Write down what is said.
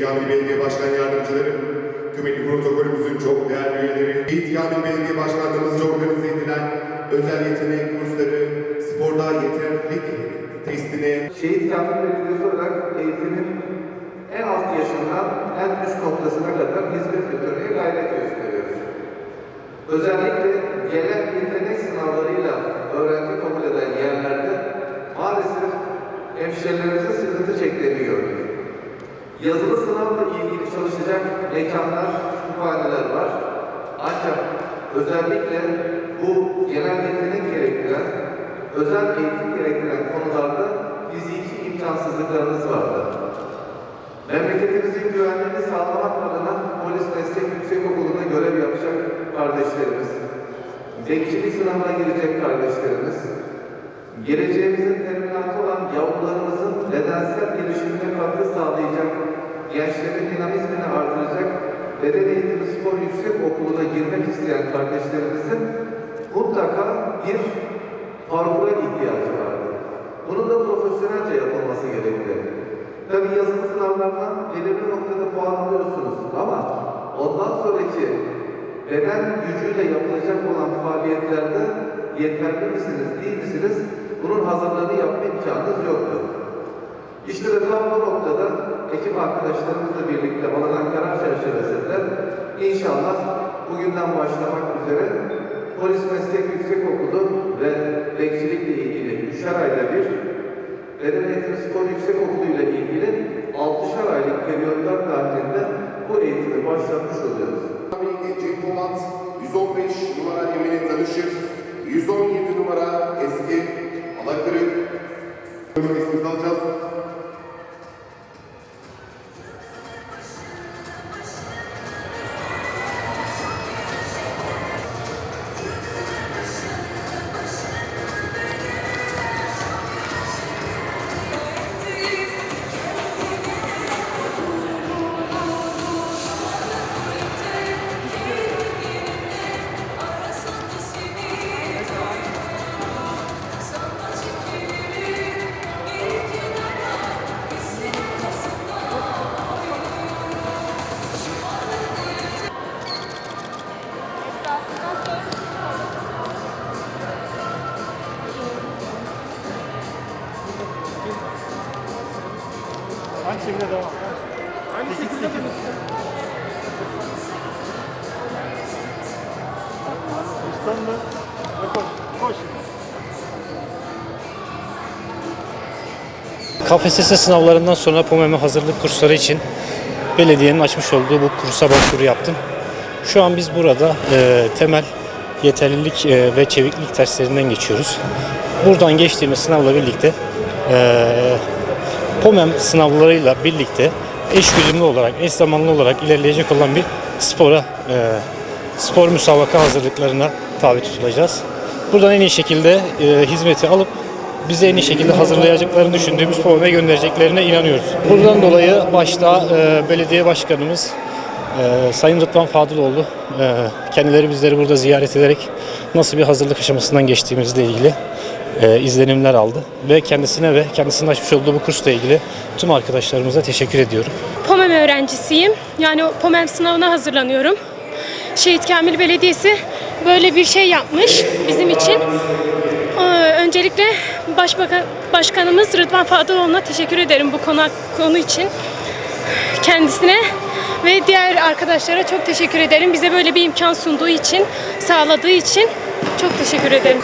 Kamil Belediye Başkan Yardımcıları, kıymetli protokolümüzün çok değerli üyeleri, Kamil Belediye Başkanlığımızca organize edilen özel yetenek kursları, sporda yeterlilik testine Şehit Kamil Belediyesi olarak eğitimin en alt yaşından en üst noktasına kadar hizmet götürmeye gayret gösteriyoruz. Özellikle gelen yetenek sınavlarıyla öğrenci kabul eden yerlerde maalesef hemşirelerimizin sıkıntı çektiğini. Yazılı sınavla ilgili çalışacak mekanlar, kütüphaneler var. Ancak özellikle bu genel yetenek gerektiren, özel eğitim gerektiren konularda fiziki imkansızlıklarımız vardı. Memleketimizin güvenliğini sağlamak adına polis meslek yüksekokulu'nda görev yapacak kardeşlerimiz, bekçilik sınavına girecek kardeşlerimiz, geleceğimizin teminatı olan yavrularımızın bedensel gelişimine katkı sağlayacak, gençlerin dinamizmini artıracak, beden eğitimi spor yüksek okuluna girmek isteyen kardeşlerimizin mutlaka bir parkura ihtiyacı vardı. Bunun da profesyonelce yapılması gerekli. Tabii yazılı sınavlardan belirli noktada puan alıyorsunuz ama ondan sonraki beden gücüyle yapılacak olan faaliyetlerde yeterli misiniz, değil misiniz? Bunun hazırlığını yapma imkanınız yoktu. İşte de tam bu noktada ekip arkadaşlarımızla birlikte alınan karar çerçevesinde inşallah bugünden başlamak üzere Polis Meslek Yüksekokulu ve bekçilikle ilgili üçer ayda bir Eğitimi Spor Yüksekokulu ile ilgili 6'şar aylık periyotlar dahilinde bu eğitimi başlatmış oluyoruz. Kamil Cenk Polat 115 numara Emine Tanışır, 117 numara Eski Lakırık Hangi şekilde devam? Hangi şekilde devam? İstanbul. Koş. Koş. KPSS sınavlarından sonra POMEM'e hazırlık kursları için belediyenin açmış olduğu bu kursa başvuru yaptım. Şu an biz burada e, temel yeterlilik e, ve çeviklik testlerinden geçiyoruz. Buradan geçtiğimiz sınavla birlikte e, POMEM sınavlarıyla birlikte eş güdümlü olarak, eş zamanlı olarak ilerleyecek olan bir spora, e, spor müsabaka hazırlıklarına tabi tutulacağız. Buradan en iyi şekilde e, hizmeti alıp bize en iyi şekilde hazırlayacaklarını düşündüğümüz POMEM'e göndereceklerine inanıyoruz. Buradan dolayı başta e, belediye başkanımız e, Sayın Rıdvan Fadıloğlu e, kendileri bizleri burada ziyaret ederek nasıl bir hazırlık aşamasından geçtiğimizle ilgili e, izlenimler aldı ve kendisine ve kendisinin açmış olduğu bu kursla ilgili tüm arkadaşlarımıza teşekkür ediyorum. POMEM öğrencisiyim. Yani POMEM sınavına hazırlanıyorum. Şehit Kamil Belediyesi böyle bir şey yapmış bizim için. Ee, Öncelikle Başbakan Başkanımız Rıdvan Fadıloğlu'na teşekkür ederim bu konu konu için. Kendisine ve diğer arkadaşlara çok teşekkür ederim. Bize böyle bir imkan sunduğu için, sağladığı için çok teşekkür ederim.